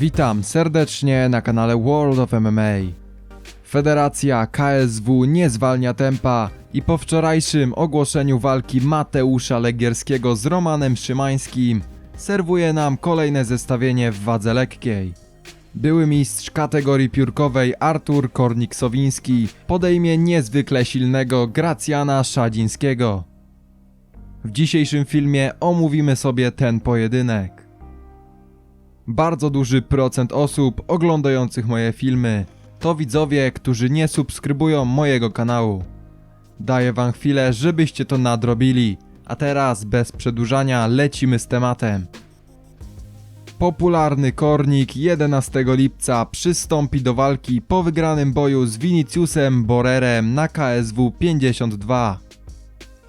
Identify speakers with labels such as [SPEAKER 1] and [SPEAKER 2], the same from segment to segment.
[SPEAKER 1] Witam serdecznie na kanale World of MMA. Federacja KSW nie zwalnia tempa i po wczorajszym ogłoszeniu walki Mateusza Legierskiego z Romanem Szymańskim serwuje nam kolejne zestawienie w wadze lekkiej. Były mistrz kategorii piórkowej Artur Kornik-Sowiński podejmie niezwykle silnego Gracjana Szadzińskiego. W dzisiejszym filmie omówimy sobie ten pojedynek. Bardzo duży procent osób oglądających moje filmy to widzowie, którzy nie subskrybują mojego kanału. Daję wam chwilę, żebyście to nadrobili, a teraz bez przedłużania lecimy z tematem. Popularny Kornik 11 lipca przystąpi do walki po wygranym boju z Viniciusem Borerem na KSW 52.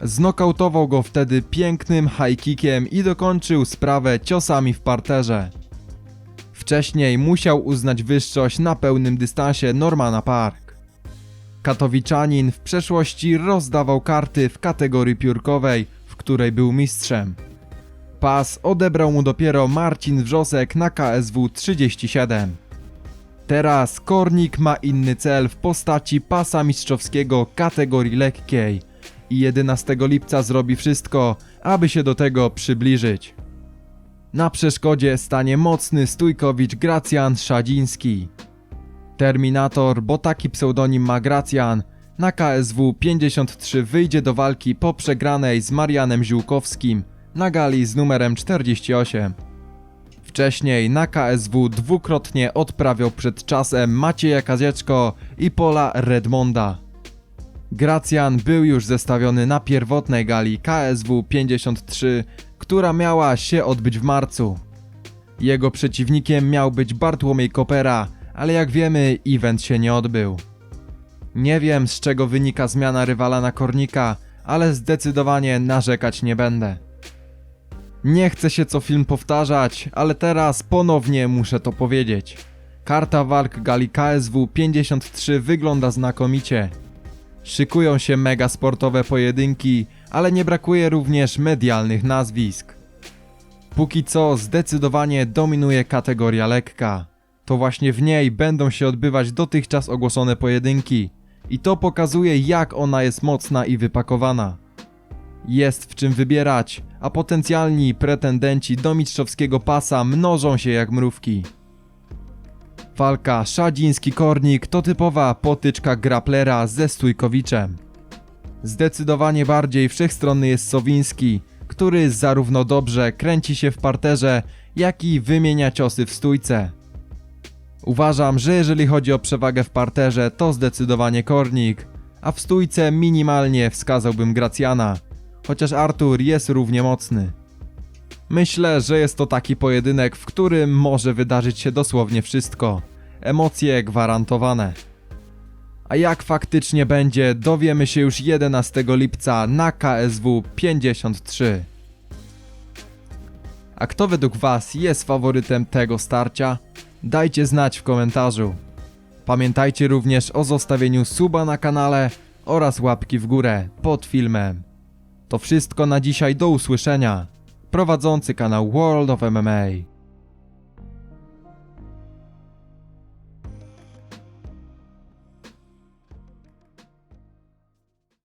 [SPEAKER 1] Znokautował go wtedy pięknym high kickiem i dokończył sprawę ciosami w parterze. Wcześniej musiał uznać wyższość na pełnym dystansie Normana Park. Katowiczanin w przeszłości rozdawał karty w kategorii piórkowej, w której był mistrzem. Pas odebrał mu dopiero Marcin Wrzosek na KSW 37. Teraz Kornik ma inny cel w postaci pasa mistrzowskiego kategorii lekkiej i 11 lipca zrobi wszystko, aby się do tego przybliżyć. Na przeszkodzie stanie mocny stójkowicz Gracjan Szadziński. Terminator, bo taki pseudonim ma Gracjan, na KSW 53 wyjdzie do walki po przegranej z Marianem Ziółkowskim na gali z numerem 48. Wcześniej na KSW dwukrotnie odprawiał przed czasem Macieja Kazieczko i Pola Redmonda. Gracjan był już zestawiony na pierwotnej gali KSW 53, która miała się odbyć w marcu. Jego przeciwnikiem miał być Bartłomiej Kopera, ale jak wiemy, event się nie odbył. Nie wiem z czego wynika zmiana rywala na Kornika, ale zdecydowanie narzekać nie będę. Nie chcę się co film powtarzać, ale teraz ponownie muszę to powiedzieć. Karta walk gali KSW 53 wygląda znakomicie. Szykują się mega sportowe pojedynki, ale nie brakuje również medialnych nazwisk. Póki co zdecydowanie dominuje kategoria lekka. To właśnie w niej będą się odbywać dotychczas ogłoszone pojedynki i to pokazuje jak ona jest mocna i wypakowana. Jest w czym wybierać, a potencjalni pretendenci do mistrzowskiego pasa mnożą się jak mrówki. Walka Szadziński-Kornik to typowa potyczka graplera ze Stójkowiczem. Zdecydowanie bardziej wszechstronny jest Sowiński, który zarówno dobrze kręci się w parterze, jak i wymienia ciosy w stójce. Uważam, że jeżeli chodzi o przewagę w parterze, to zdecydowanie Kornik, a w stójce minimalnie wskazałbym Gracjana, chociaż Artur jest równie mocny. Myślę, że jest to taki pojedynek, w którym może wydarzyć się dosłownie wszystko. Emocje gwarantowane. A jak faktycznie będzie, dowiemy się już 11 lipca na KSW 53. A kto według Was jest faworytem tego starcia? Dajcie znać w komentarzu. Pamiętajcie również o zostawieniu suba na kanale oraz łapki w górę pod filmem. To wszystko na dzisiaj, do usłyszenia. Prowadzący kanał World of MMA.